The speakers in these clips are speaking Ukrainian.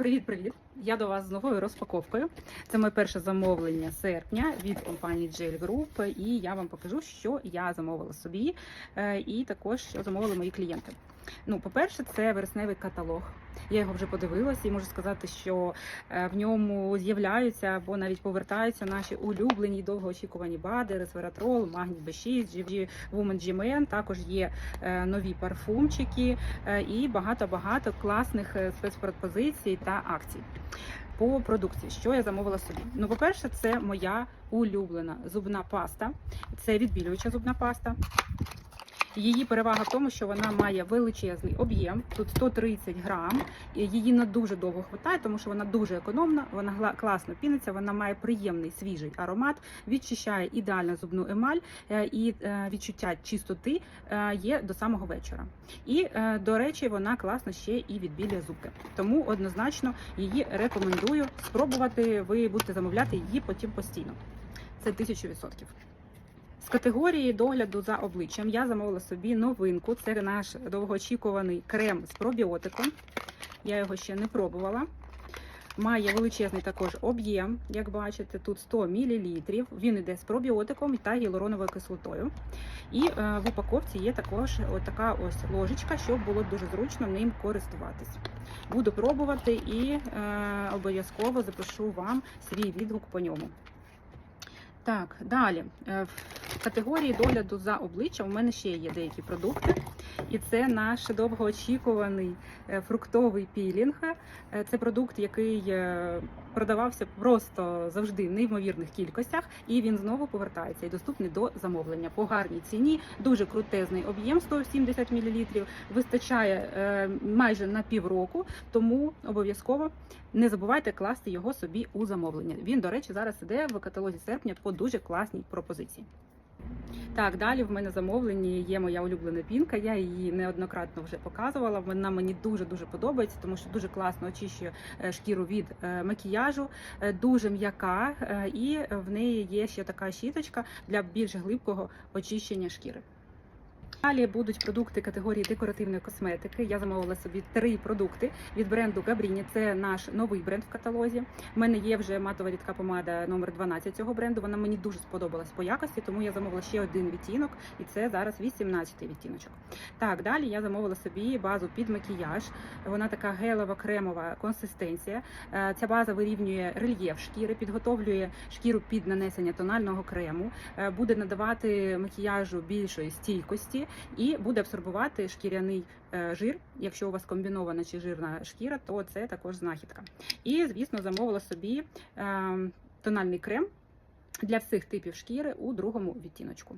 Привіт-привіт! Я до вас з новою розпаковкою. Це моє перше замовлення серпня від компанії Gel Group, і я вам покажу, що я замовила собі, е, і також що замовили мої клієнти. Ну, по-перше, це вересневий каталог. Я його вже подивилася і можу сказати, що е, в ньому з'являються або навіть повертаються наші улюблені довгоочікувані БАДи, ресвератрол, магній B6, GG Woman GMN. Також є е, нові парфумчики е, і багато-багато класних спецпропозицій та акцій. По продукції, що я замовила собі. Ну, по-перше, це моя улюблена зубна паста. Це відбілююча зубна паста. Її перевага в тому, що вона має величезний об'єм, тут 130 грам. Її не дуже довго хватає, тому що вона дуже економна, вона класно піниться, вона має приємний свіжий аромат, відчищає ідеально зубну емаль е, і е, відчуття чистоти е, є до самого вечора. І до речі, вона класно ще і відбілює зубки. Тому однозначно її рекомендую спробувати. Ви будете замовляти її потім постійно. Це тисячу відсотків. З категорії догляду за обличчям я замовила собі новинку. Це наш довгоочікуваний крем з пробіотиком. Я його ще не пробувала. Має величезний також об'єм, як бачите, тут 100 мл. Він йде з пробіотиком та гіалуроновою кислотою. І е, в упаковці є також така ось ложечка, щоб було дуже зручно ним користуватись. Буду пробувати і е, обов'язково запишу вам свій відгук по ньому. Так, далі. Категорії догляду за обличчям у мене ще є деякі продукти. І це наш довгоочікуваний е, фруктовий пілінг. Е, Це продукт, який е, продавався просто завжди в неймовірних кількостях, і він знову повертається і доступний до замовлення по гарній ціні. Дуже крутезний об'єм 170 мл. Вистачає майже на півроку, тому обов'язково не забувайте класти його собі у замовлення. Він, до речі, зараз іде в каталозі серпня по дуже класній пропозиції. Так, далі в мене замовлені є моя улюблена пінка. Я її неоднократно вже показувала. Вона мені дуже дуже подобається, тому що дуже класно очищує е, шкіру від е, макіяжу, е, дуже м'яка, і в неї є ще така щіточка для більш глибкого очищення шкіри. Далі будуть продукти категорії декоративної косметики. Я замовила собі три продукти від бренду Габріні. Це наш новий бренд в каталозі. У мене є вже матова рідка помада номер 12 цього бренду. Вона мені дуже сподобалась по якості, тому я замовила ще один відтінок, і це зараз 18-й відтіночок. Так, далі я замовила собі базу під макіяж. Вона така гелева кремова консистенція. Е, Ця база вирівнює рельєф шкіри, підготовлює шкіру під нанесення тонального крему, е, буде надавати макіяжу більшої стійкості і буде абсорбувати шкіряний е, жир. Якщо у вас комбінована чи жирна шкіра, то це також знахідка. І, звісно, замовила собі е, тональний крем для всіх типів шкіри у другому відтіночку.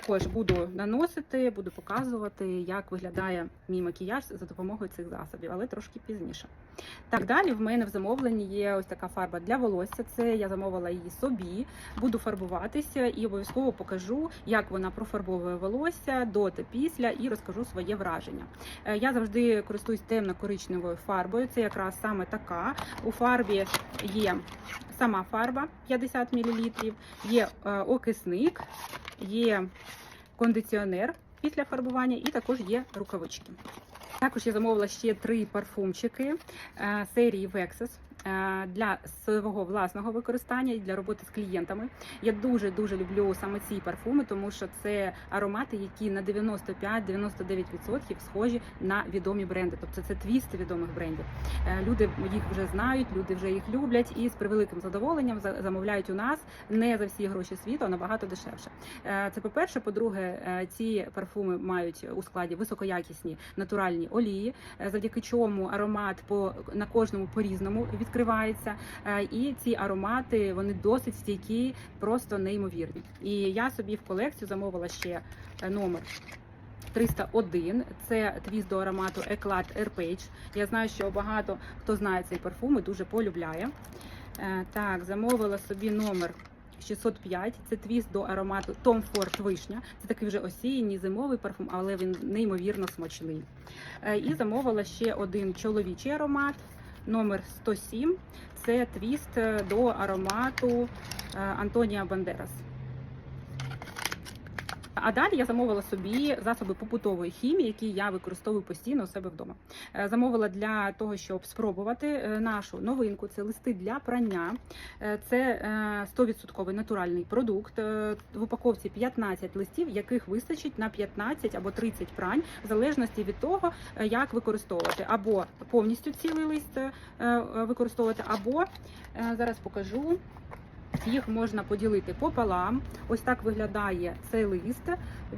Також буду наносити, буду показувати, як виглядає мій макіяж за допомогою цих засобів, але трошки пізніше. Так, далі в мене в замовленні є ось така фарба для волосся. Це я замовила її собі. Буду фарбуватися і обов'язково покажу, як вона профарбовує волосся до та після, і розкажу своє враження. Е, Я завжди користуюсь темно-коричневою фарбою. Це якраз саме така. У фарбі є сама фарба 50 мл, є е, окисник, є кондиціонер після фарбування, і також є рукавички. Також я замовила ще три парфумчики е, серії Vexus для свого власного використання і для роботи з клієнтами. Я дуже дуже люблю саме ці парфуми, тому що це аромати, які на 95-99% схожі на відомі бренди. Тобто це твісти відомих брендів. Е, Люди їх вже знають, люди вже їх люблять і з превеликим задоволенням замовляють у нас не за всі гроші світу, а набагато дешевше. Е, Це по-перше. По-друге, е, ці парфуми мають у складі високоякісні натуральні олії, е, завдяки чому аромат по на кожному по-різному відкривається. Е, І ці аромати вони досить стійкі, просто неймовірні. І я собі в колекцію замовила ще е, номер. 301 це твіст до аромату Eclat Airpage. Я знаю, що багато хто знає цей парфум і дуже полюбляє. Е, Так, замовила собі номер 605. Це твіст до аромату Tom Ford Вишня. Це такий вже осінній зимовий парфум, але він неймовірно смачний. І замовила ще один чоловічий аромат. Номер 107 це твіст е, до аромату е, Антонія Бандерас. А далі я замовила собі засоби побутової хімії, які я використовую постійно у себе вдома. Е, Замовила для того, щоб спробувати е, нашу новинку. Це листи для прання. Е, Це е, 100% натуральний продукт. В упаковці 15 листів, яких вистачить на 15 або 30 прань, в залежності від того, як використовувати або повністю цілий лист використовувати, або зараз покажу. Їх можна поділити пополам. Ось так виглядає цей лист.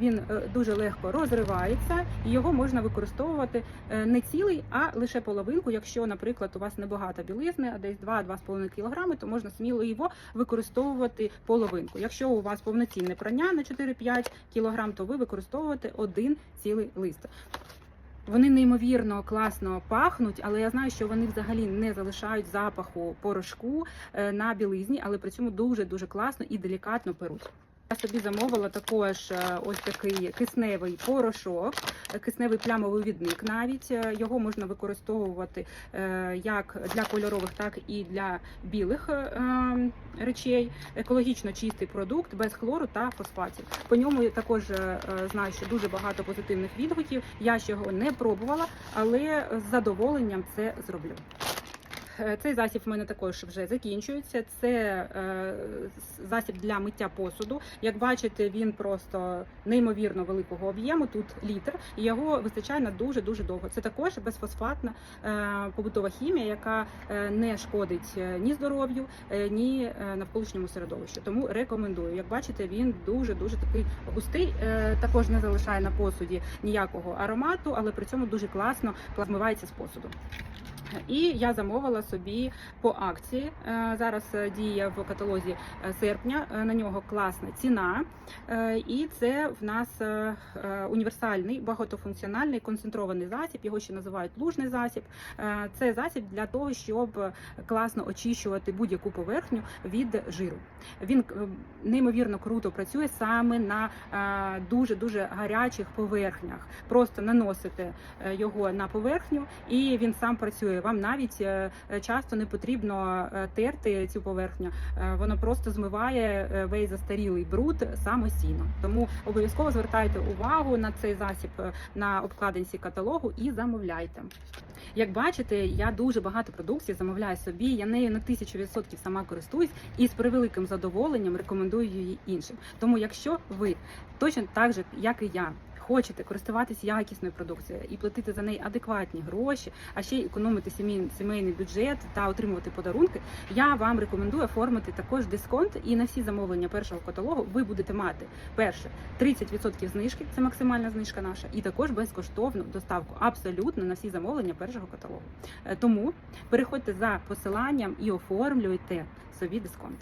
Він е, дуже легко розривається, і його можна використовувати е, не цілий, а лише половинку. Якщо, наприклад, у вас небагато білизни, а десь 2-2,5 кг, то можна сміло його використовувати половинку. Якщо у вас повноцінне прання на 4-5 кг, то ви використовуєте один цілий лист. Вони неймовірно класно пахнуть, але я знаю, що вони взагалі не залишають запаху порошку е, на білизні, але при цьому дуже дуже класно і делікатно перуть. Я собі замовила також е, ось такий кисневий порошок, е, кисневий плямовий відник. Навіть Е, його можна використовувати як для кольорових, так і для білих ем, речей. Екологічно чистий продукт без хлору та фосфатів. По ньому я також знаю, що дуже багато позитивних відгуків. Я ще його не пробувала, але з задоволенням це зроблю. Е, Цей засіб в мене також вже закінчується. Це е, засіб для миття посуду. Як бачите, він просто неймовірно великого об'єму. Тут літр, і його вистачає на дуже дуже довго. Це також безфосфатна е, побутова хімія, яка не шкодить ні здоров'ю, ні навколишньому середовищу. Тому рекомендую. Як бачите, він дуже дуже такий густий. Також не залишає на посуді ніякого аромату, але при цьому дуже класно змивається з посуду. І я замовила собі по акції. Е, Зараз е, діє в каталозі е, серпня. На нього класна ціна. І це в нас універсальний багатофункціональний концентрований засіб. Його ще називають лужний засіб. Це засіб для того, щоб класно очищувати будь-яку поверхню від жиру. Він неймовірно круто працює саме на дуже дуже гарячих поверхнях. Просто наносите його на поверхню, і він сам працює. Вам навіть е, е, часто не потрібно е, терти цю поверхню. Е, Воно просто змиває е, весь застарілий бруд самостійно. Тому обов'язково звертайте увагу на цей засіб е, на обкладинці каталогу і замовляйте. Як бачите, я дуже багато продукції замовляю собі. Я нею на тисячу відсотків сама користуюсь і з превеликим задоволенням рекомендую її іншим. Тому, якщо ви точно так же, як і я. Хочете користуватися якісною продукцією і платити за неї адекватні гроші, а ще й економити сімейний бюджет та отримувати подарунки. Я вам рекомендую оформити також дисконт. І на всі замовлення першого каталогу ви будете мати перше 30% знижки, це максимальна знижка наша, і також безкоштовну доставку абсолютно на всі замовлення першого каталогу. Е, Тому переходьте за посиланням і оформлюйте собі дисконт.